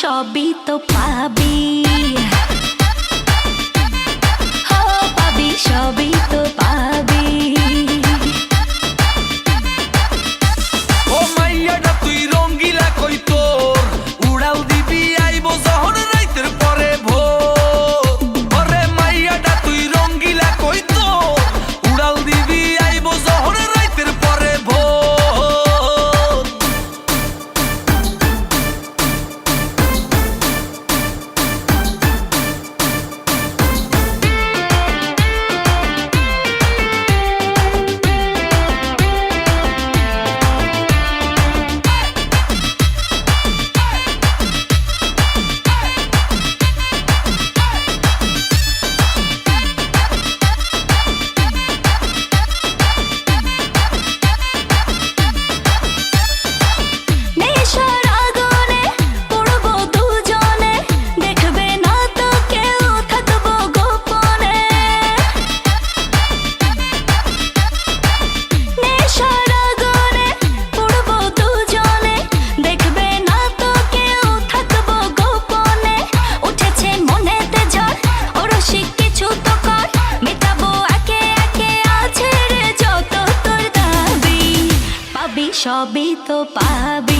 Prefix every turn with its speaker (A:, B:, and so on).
A: সবই তো পাবি। সবই তো পাবি।